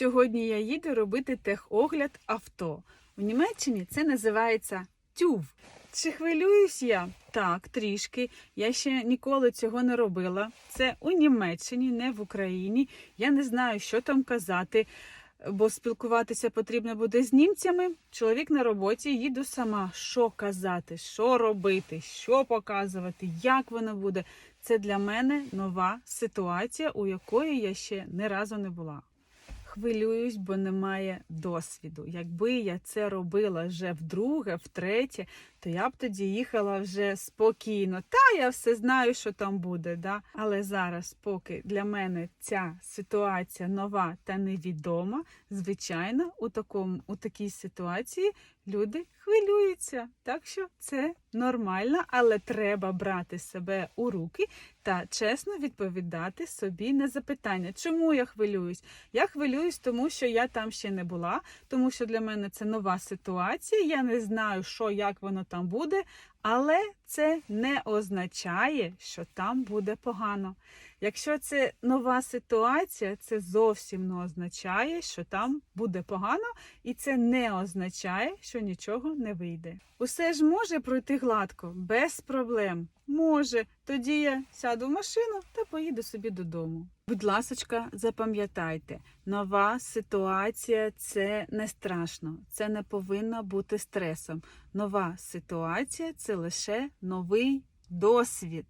Сьогодні я їду робити техогляд авто. У Німеччині це називається тюв. Чи хвилююсь я? Так, трішки. Я ще ніколи цього не робила. Це у Німеччині, не в Україні. Я не знаю, що там казати, бо спілкуватися потрібно буде з німцями. Чоловік на роботі, їду сама. Що казати, що робити, що показувати, як воно буде. Це для мене нова ситуація, у якої я ще ні разу не була. Хвилююсь, бо немає досвіду. Якби я це робила вже вдруге, втретє, то я б тоді їхала вже спокійно. Та я все знаю, що там буде. Да? Але зараз, поки для мене ця ситуація нова та невідома, звичайно, у такому у такій ситуації люди хвилюються. Так що це нормально, але треба брати себе у руки та чесно відповідати собі на запитання, чому я хвилююсь. Я хвилююсь, тому що я там ще не була, тому що для мене це нова ситуація. Я не знаю, що як воно там буде, але це не означає, що там буде погано. Якщо це нова ситуація, це зовсім не означає, що там буде погано, і це не означає, що нічого не вийде. Усе ж може пройти гладко, без проблем. Може, тоді я сяду в машину та поїду собі додому. Будь ласочка, запам'ятайте, нова ситуація це не страшно, це не повинно бути стресом. Нова ситуація це лише новий досвід.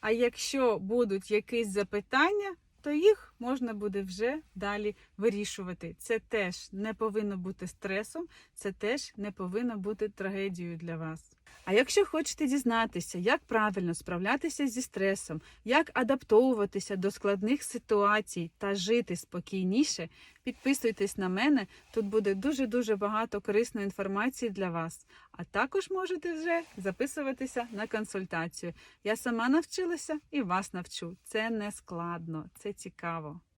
А якщо будуть якісь запитання, то їх можна буде вже далі вирішувати. Це теж не повинно бути стресом, це теж не повинно бути трагедією для вас. А якщо хочете дізнатися, як правильно справлятися зі стресом, як адаптовуватися до складних ситуацій та жити спокійніше, підписуйтесь на мене. Тут буде дуже дуже багато корисної інформації для вас. А також можете вже записуватися на консультацію. Я сама навчилася і вас навчу. Це не складно, це цікаво.